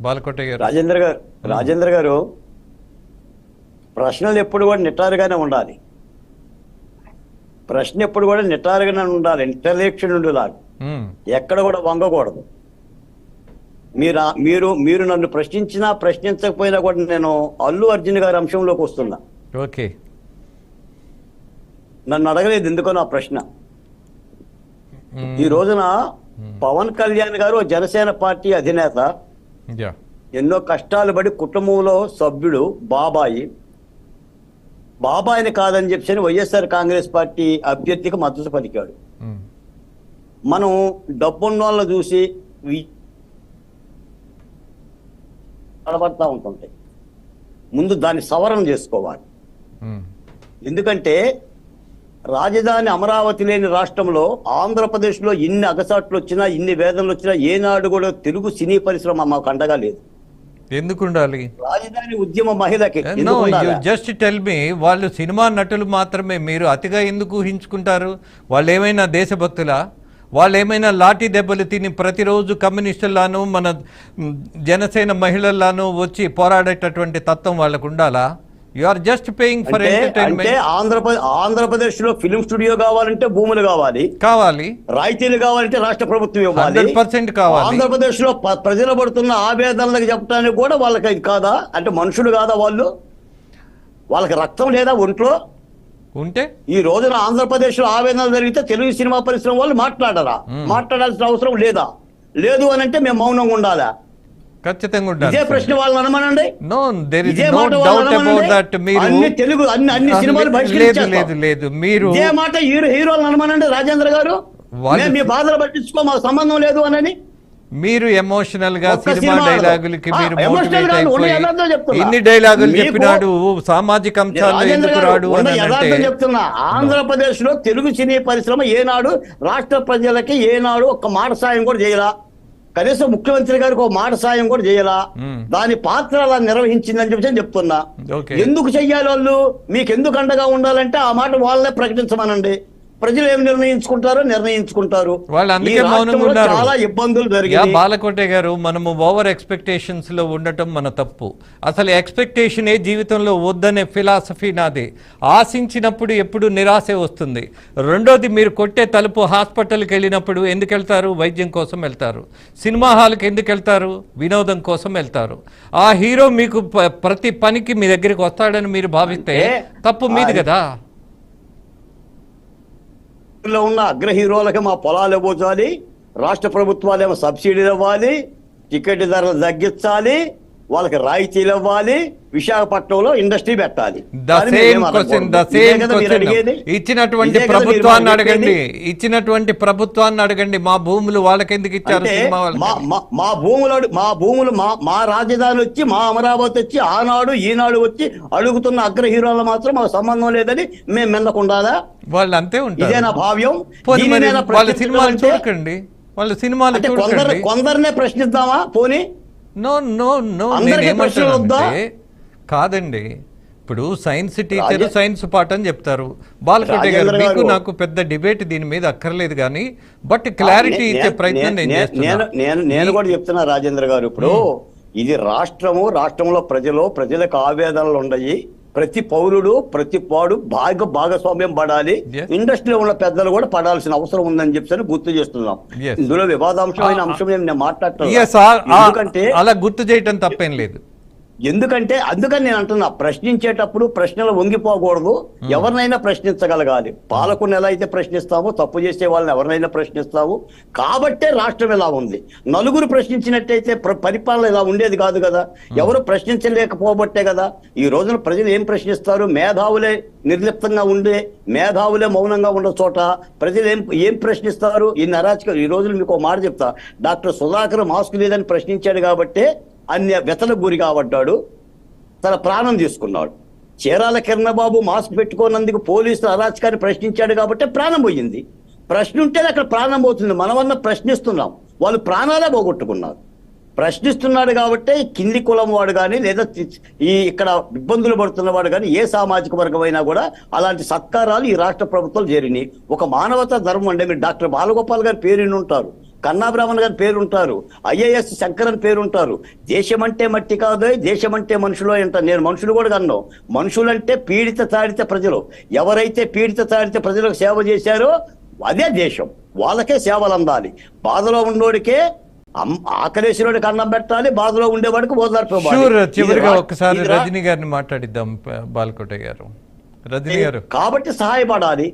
బాలకోట గారు. రాజేంద్ర గారు రాజేంద్ర గారు ప్రశ్నలు ఎప్పుడు కూడా నిటారుగానే ఉండాలి. ప్రశ్న ఎప్పుడు కూడా నిటారుగానే ఉండాలి. ఇంటలెక్షన్ ఉండేలాగా. ఎక్కడ కూడా వంగకూడదు. మీరు మీరు మీరు నన్ను ప్రశ్నించినా ప్రశ్నించకపోయినా కూడా నేను అల్లు అర్జున్ గారి అంశంలోకి వస్తున్నా. ఓకే. నన్ను అడగలేదు ఎందుకో నా ప్రశ్న. ఈ రోజున పవన్ కళ్యాణ్ గారు జనసేన పార్టీ అధినేత ఎన్నో కష్టాలు పడి కుటుంబంలో సభ్యుడు బాబాయి. బాబాయిని కాదని చెప్పి వైఎస్ఆర్ కాంగ్రెస్ పార్టీ అభ్యర్థికి మద్దతు పలికాడు. మ్మ్. మనం డబ్బున్న వాళ్ళని చూసి కనబడతా ఉంటుంటాయి ముందు దాన్ని సవరణ చేసుకోవాలి. మ్మ్. ఎందుకంటే రాజధాని అమరావతి లేని రాష్ట్రంలో ఆంధ్రప్రదేశ్లో ఇన్ని అగసాట్లు వచ్చినా ఇన్ని వేదనలు వచ్చినా ఏనాడు కూడా తెలుగు సినీ పరిశ్రమ మాకు అండగా లేదు. ఎందుకు ఉండాలి రాజధాని ఉద్యమ మహిళకి? జస్ట్ టెల్ మీ వాళ్ళు సినిమా నటులు మాత్రమే మీరు అతిగా ఎందుకు ఊహించుకుంటారు? వాళ్ళు ఏమైనా దేశభక్తులా? వాళ్ళు ఏమైనా లాఠీ దెబ్బలు తిని ప్రతిరోజు కమ్యూనిస్టుల్లాను మన జనసేన మహిళల్లాను వచ్చి పోరాడేటటువంటి తత్వం వాళ్ళకు ఉండాలా you are just paying for entertainment Andhra Pradesh ఆంధ్రప్రదేశ్లో ఫిలిం స్టూడియో కావాలంటే భూములు కావాలి. కావాలి. రాయితీలు కావాలంటే రాష్ట్ర ప్రభుత్వం ఇవ్వాలి. 100% కావాలి. ఆంధ్రప్రదేశ్లో ప్రజలు పడుతున్న ఆవేదనలకు చెప్పడానికి కూడా వాళ్ళకి ఇది కాదా? అంటే మనుషులు కాదా వాళ్ళు? వాళ్ళకి రక్తం లేదా ఒంట్లో? ఉంటే? ఈ రోజున ఆంధ్రప్రదేశ్లో ఆవేదన జరిగితే తెలుగు సినిమా పరిశ్రమ వాళ్ళు మాట్లాడరా? మాట్లాడాల్సిన అవసరం లేదా? లేదు అని అంటే మేము మౌనంగా ఉండాలా? ఖచ్చితంగా ఇదే ఉండాలి ప్రశ్న వాళ్ళని అనమనండి. నో దెర్ ఇస్ ఇదే నో మాట డౌట్ వాళ్ళని అబౌట్ అనమనండి. దట్ మీరు అన్ని తెలుగు అన్ని అన్ని సినిమాలు లేదు. లేదు లేదు మీరు ఇదే మాట హీరో హీరోలు అనమనండి రాజేంద్ర గారు. మేము మీ బాధలు పట్టించుకో మాకు సంబంధం లేదు అనని. మీరు ఎమోషనల్గా సినిమా డైలాగులకి మీరు. ఇన్ని డైలాగులు చెప్పినాడు సామాజిక రాజేంద్ర ఎందుకు రాడు అని చెప్తున్నా. ఆంధ్రప్రదేశ్లో తెలుగు సినీ పరిశ్రమ ఏనాడు రాష్ట్ర ప్రజలకి ఏనాడు ఒక్క మాట సాయం కూడా చేయలా. కనీసం ముఖ్యమంత్రి గారికి ఒక మాట సాయం కూడా చేయలా. దాని పాత్ర అలా నిర్వహించిందని చెప్పి నేను చెప్తున్నా. ఎందుకు చెయ్యాలి వాళ్ళు మీకు ఎందుకు అండగా ఉండాలంటే ఆ మాట వాళ్ళనే ప్రకటించమనండి ప్రజలు ఏం నిర్ణయించుకుంటారో నిర్ణయించుకుంటారు. వాళ్ళు అందుకే ఈ రాష్ట్రంలో మౌనంగా ఉన్నారు. చాలా ఇబ్బందులు జరిగాయి బాలకోటే గారు మనము ఓవర్ ఎక్స్పెక్టేషన్స్లో ఉండటం మన తప్పు. అసలు ఎక్స్పెక్టేషన్ ఏ జీవితంలో వద్దనే ఫిలాసఫీ నాది. ఆశించినప్పుడు ఎప్పుడు నిరాశే వస్తుంది. రెండోది మీరు కొట్టే తలుపు హాస్పిటల్కి వెళ్ళినప్పుడు ఎందుకు వెళ్తారు వైద్యం కోసం వెళ్తారు. సినిమా హాల్కి ఎందుకు వెళ్తారు వినోదం కోసం వెళ్తారు. ఆ హీరో మీకు ప్రతి పనికి మీ దగ్గరికి వస్తాడని మీరు భావిస్తే తప్పు మీది కదా. లో ఉన్న అగ్ర హీరోలకి మా పొలాలు ఇవ్వాలి రాష్ట్ర ప్రభుత్వాలేమో సబ్సిడీలు ఇవ్వాలి టికెట్ ధరలు తగ్గించాలి వాళ్ళకి రాయితీలు ఇవ్వాలి విశాఖపట్నంలో ఇండస్ట్రీ పెట్టాలి? ఇచ్చినటువంటి ప్రభుత్వాన్ని? అడగండి. ఇచ్చినటువంటి ప్రభుత్వాన్ని అడగండి. మా భూములు వాళ్ళకి? ఎందుకు ఇచ్చారు మా భూములు మా భూములు మా మా రాజధాని వచ్చి మా అమరావతి వచ్చి ఆనాడు ఈనాడు వచ్చి అడుగుతున్న అగ్ర హీరోలు మాత్రం మాకు సంబంధం లేదని మేము మిన్నకుండాలా వాళ్ళు అంతే ఇదే నా ఉంటారు భావ్యం వాళ్ళ సినిమాలు చూడకండి. వాళ్ళ సినిమాలు కొందరినే ప్రశ్నిద్దామా? పోనీ నో నో నో? నేనేమంటానంటే కాదండి ఇప్పుడు సైన్స్ టీచర్ సైన్స్ పాఠం చెప్తారు బాలకోట గారు మీకు. నాకు పెద్ద డిబేట్ దీని మీద అక్కర్లేదు కానీ బట్ క్లారిటీ ఇచ్చే ప్రయత్నం నేను నేను నేను కూడా చెప్తున్నా రాజేంద్ర గారు ఇప్పుడు ఇది రాష్ట్రము రాష్ట్రంలో ప్రజలు ప్రజలకు ఆవేదనలు ఉన్నాయి ప్రతి పౌరుడు ప్రతి పాడు భాగ భాగస్వామ్యం పడాలి. ఇండస్ట్రీలో ఉన్న పెద్దలు కూడా పడాల్సిన అవసరం ఉందని చెప్పి గుర్తు చేస్తున్నాం. ఇందులో వివాదాంశమైన అంశం నేను ఆ- ఎందుకంటే అలా గుర్తు చేయటం తప్పేం లేదు. ఎందుకంటే అందుకని నేను అంటున్నా ప్రశ్నించేటప్పుడు ప్రశ్నలు వంగిపోకూడదు. ఎవరినైనా ప్రశ్నించగలగాలి. పాలకుని ఎలా అయితే ప్రశ్నిస్తామో తప్పు చేసే వాళ్ళని ఎవరినైనా ప్రశ్నిస్తాము కాబట్టే రాష్ట్రం ఇలా ఉంది. నలుగురు ప్రశ్నించినట్టయితే ప్ర- పరిపాలన ఇలా ఉండేది కాదు కదా. ఎవరు ప్రశ్నించలేకపోబట్టే కదా. ఈ రోజున ప్రజలు ఏం ప్రశ్నిస్తారు? మేధావులే నిర్లిప్తంగా ఉండే మేధావులే మౌనంగా ఉన్న చోట ప్రజలు ఏం ఏం ప్రశ్నిస్తారు? ఈ అరాచక ఈ రోజున మీకు ఒక మాట చెప్తా. డాక్టర్ సుధాకర్ మాస్క్ లేదని ప్రశ్నించాడు కాబట్టే అన్య వ్యతలకు గురి కాబడ్డాడు. తన ప్రాణం తీసుకున్నాడు. చీరాల కిరణబాబు మాస్క్ పెట్టుకోనందుకు పోలీసులు అరాచకాన్ని ప్రశ్నించాడు కాబట్టి ప్రాణం పోయింది. ప్రశ్న ఉంటేనే అక్కడ ప్రాణం పోతుంది. మనమన్న ప్రశ్నిస్తున్నాం. వాళ్ళు ప్రాణాలే పోగొట్టుకున్నారు. ప్రశ్నిస్తున్నాడు కాబట్టి కింది కులం వాడు కానీ లేదా ఈ ఇక్కడ ఇబ్బందులు పడుతున్నవాడు కానీ ఏ సామాజిక వర్గమైనా కూడా అలాంటి సత్కారాలు ఈ రాష్ట్ర ప్రభుత్వాలు చేరినాయి. ఒక మానవతా ధర్మం అంటే మీరు డాక్టర్ బాలగోపాల్ గారి పేరు ఉంటారు. కన్నాబ్రాహ్మణ్ గారి పేరు ఉంటారు ఐఏఎస్ శంకరన్ పేరు ఉంటారు దేశం అంటే మట్టి కాదు దేశం అంటే మనుషులు అంటారు. నేను మనుషులు కూడా కన్నాను. మనుషులంటే పీడిత తాడిత ప్రజలు. ఎవరైతే పీడిత తాడిత ప్రజలకు సేవ చేశారో అదే దేశం. వాళ్ళకే సేవలు అందాలి బాధలో ఉన్నోడికే ఆకలేసినోడికి అన్నం పెట్టాలి. బాధలో ఉండేవాడికి ఓదార్పేవాడు షూర్ చివరిగా ఒక్కసారి రజనీ గారిని మాట్లాడిద్దాం బాలకోట గారు. రజనీ గారు. కాబట్టి సహాయపడాలి.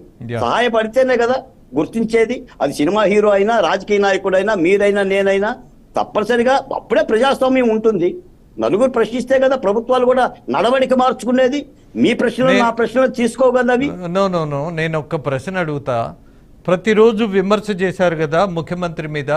సహాయపడితేనే కదా గుర్తించేది. అది సినిమా హీరో అయినా రాజకీయ నాయకుడైనా మీరైనా నేనైనా తప్పనిసరిగా అప్పుడే ప్రజాస్వామ్యం ఉంటుంది. నలుగురు ప్రశ్నిస్తే కదా ప్రభుత్వాలు కూడా నడవడిక మార్చుకునేది. మీ ప్రశ్నలు నే- ప్రశ్నలు తీసుకోగలవి. No no no. నేను ఒక్క ప్రశ్న అడుగుతా. ప్రతిరోజు విమర్శ చేశారు కదా ముఖ్యమంత్రి మీద.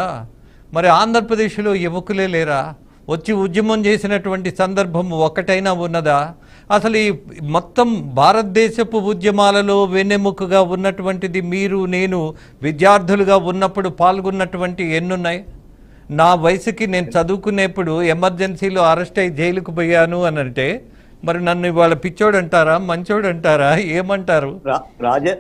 మరి ఆంధ్రప్రదేశ్లో యువకులే లేరా? వచ్చి ఉద్యమం చేసినటువంటి సందర్భం ఒకటైనా ఉన్నదా? అసలు ఈ మొత్తం భారతదేశపు ఉద్యమాలలో వెన్నెముకగా ఉన్నటువంటిది మీరు నేను విద్యార్థులుగా ఉన్నప్పుడు పాల్గొన్నటువంటి ఎన్నున్నాయి? నా వయసుకి నేను చదువుకునేప్పుడు ఎమర్జెన్సీలో అరెస్ట్ అయ్యి జైలుకు పోయాను అని అంటే మరి నన్ను ఇవాళ పిచ్చోడు అంటారా మంచోడు అంటారా ఏమంటారు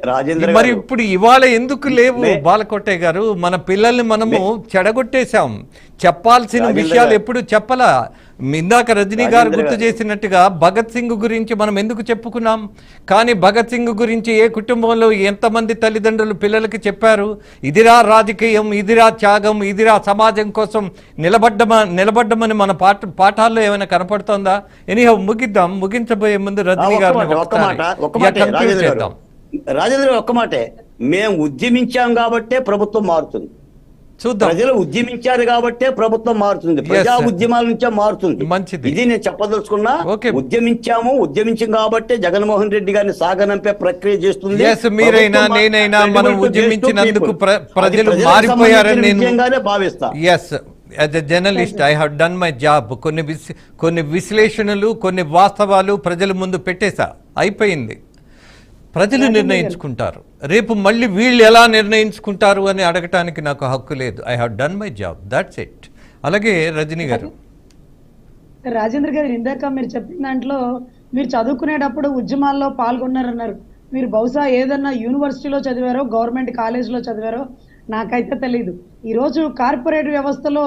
రాజేంద్ర మరి ఇప్పుడు ఇవాళ ఎందుకు లేవు బాలకోటే గారు? మన పిల్లల్ని మనము చెడగొట్టేశాం. చెప్పాల్సిన విషయాలు. ఎప్పుడు చెప్పలా? ఇందాక రజనీ గారు గుర్తు గారు. చేసినట్టుగా భగత్ సింగ్ గురించి మనం ఎందుకు చెప్పుకున్నాం? కానీ భగత్ సింగ్ గురించి ఏ కుటుంబంలో ఎంతమంది తల్లిదండ్రులు పిల్లలకి చెప్పారు? ఇదిరా రాజకీయం ఇదిరా త్యాగం ఇదిరా సమాజం కోసం నిలబడ్డమ నిలబడ్డమని మన పాఠ పాఠాల్లో ఏమైనా కనపడుతోందా? ఎనీహో ముగిద్దాం. ముగించబోయే ముందు రజనీ గారిని చేద్దాం గారు. రాజేంద్ర ఒక్క మాటే. మేము ఉద్యమించాం కాబట్టే ప్రభుత్వం మారుతుంది. చూద్దాం. ప్రజలు ఉద్యమించారు కాబట్టే ప్రభుత్వం మారుతుంది. ప్రజా. ఉద్యమాల నుంచే మారుతుంది. మంచిది. ఇది నేను చెప్పదలుచుకున్నా. ఉద్యమించాము ఉద్యమించాం కాబట్టే జగన్మోహన్ రెడ్డి గారిని సాగనంపే ప్రక్రియ చేస్తుంది. మీరైనా, నేనైనా మనం ఉద్యమించినందుకు ప్రజలు మారిపోయారని నేను- విజయంగానే భావిస్తా. Yes as a journalist I have done my job కొన్ని కొన్ని విశ్లేషణలు కొన్ని వాస్తవాలు ప్రజల ముందు పెట్టేశా. అయిపోయింది. ప్రజలు నిర్ణయించుకుంటారు. రేపు మళ్ళీ వీళ్ళు ఎలా నిర్ణయించుకుంటారు అని అడగటానికి నాకు హక్కు లేదు. I have done my job that's it అలాగే రజనీ గారు. రాజేంద్ర గారు ఇందాక మీరు చెప్పిన దాంట్లో మీరు చదువుకునేటప్పుడు ఉద్యమాల్లో పాల్గొన్నారన్నారు. మీరు బహుశా ఏదన్నా యూనివర్సిటీలో చదివారో గవర్నమెంట్ కాలేజీలో చదివారో నాకైతే తెలియదు ఈరోజు కార్పొరేట్ వ్యవస్థలో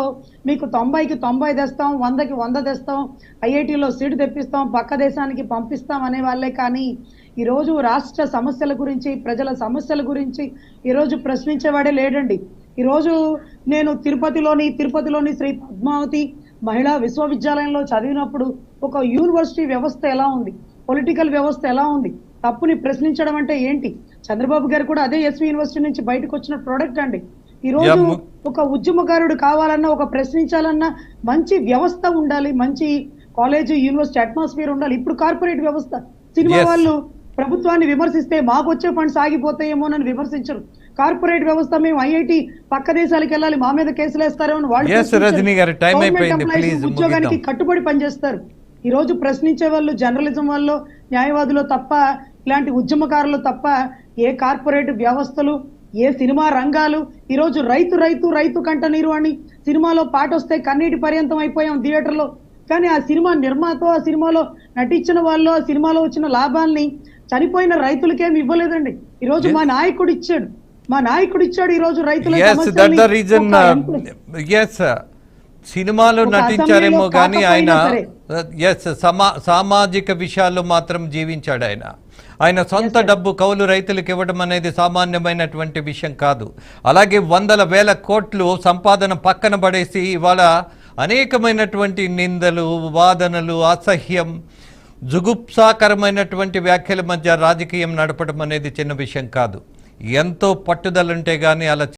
మీకు తొంభైకి తొంభై తెస్తాం వందకి వంద తెస్తాం ఐఐటీలో సీటు తెప్పిస్తాం పక్క దేశానికి పంపిస్తాం అనే వాళ్ళే కానీ ఈరోజు రాష్ట్ర సమస్యల గురించి ప్రజల సమస్యల గురించి ఈరోజు ప్రశ్నించేవాడే లేడండి. ఈరోజు నేను తిరుపతిలోని తిరుపతిలోని శ్రీ పద్మావతి మహిళా విశ్వవిద్యాలయంలో చదివినప్పుడు ఒక యూనివర్సిటీ వ్యవస్థ ఎలా ఉంది? పొలిటికల్ వ్యవస్థ ఎలా ఉంది? తప్పుని ప్రశ్నించడం అంటే ఏంటి? చంద్రబాబు గారు కూడా అదే ఎస్వి యూనివర్సిటీ నుంచి బయటకు వచ్చిన ప్రోడక్ట్ అండి. ఈ రోజు ఒక ఉద్యమకారుడు కావాలన్నా ఒక ప్రశ్నించాలన్నా మంచి వ్యవస్థ ఉండాలి మంచి కాలేజ్ యూనివర్సిటీ అట్మాస్ఫియర్ ఉండాలి. ఇప్పుడు కార్పొరేట్ వ్యవస్థ. సినిమా. వాళ్ళు ప్రభుత్వాన్ని విమర్శిస్తే మాకు వచ్చే ఫండ్స్ ఆగిపోతాయేమోనని విమర్శించరు. కార్పొరేట్ వ్యవస్థ మేము ఐఐటి పక్క దేశాలకు వెళ్ళాలి మా మీద కేసులు వేస్తారో అని వాళ్ళు ఉద్యోగానికి. కట్టుబడి పనిచేస్తారు. ఈ రోజు ప్రశ్నించే వాళ్ళు జర్నలిజం వాళ్ళు న్యాయవాదులు తప్ప ఇలాంటి ఉద్యమకారులు తప్ప ఏ కార్పొరేట్ వ్యవస్థలు ఏ సినిమా రంగాలు ఈ రోజు రైతు రైతు రైతు కంట నీరు అని సినిమాలో పాట వస్తే కన్నీటి పర్యంతం అయిపోయాం థియేటర్లో కానీ ఆ సినిమా నిర్మాత ఆ సినిమాలో నటించిన వాళ్ళు ఆ సినిమాలో వచ్చిన లాభాల్ని చనిపోయిన రైతులకేమి ఇవ్వలేదండి. ఈ రోజు మా నాయకుడు ఇచ్చాడు. మా నాయకుడు ఇచ్చాడు ఈ రోజు రైతుల రీజన్ ఎంప్ల- ఎస్ సినిమాలో నటించారేమో కానీ ఆయన ఎస్ సమా సామాజిక విషయాల్లో మాత్రం జీవించాడు ఆయన. ఆయన సొంత డబ్బు కౌలు రైతులకు ఇవ్వడం అనేది సామాన్యమైనటువంటి విషయం కాదు. అలాగే వందల వేల కోట్లు సంపాదన పక్కన పడేసి ఇవాళ అనేకమైనటువంటి నిందలు వాదనలు అసహ్యం జుగుప్సాకరమైనటువంటి వ్యాఖ్యల మధ్య రాజకీయం నడపడం అనేది చిన్న విషయం కాదు. ఎంతో పట్టుదల ఉంటే కానీ అలా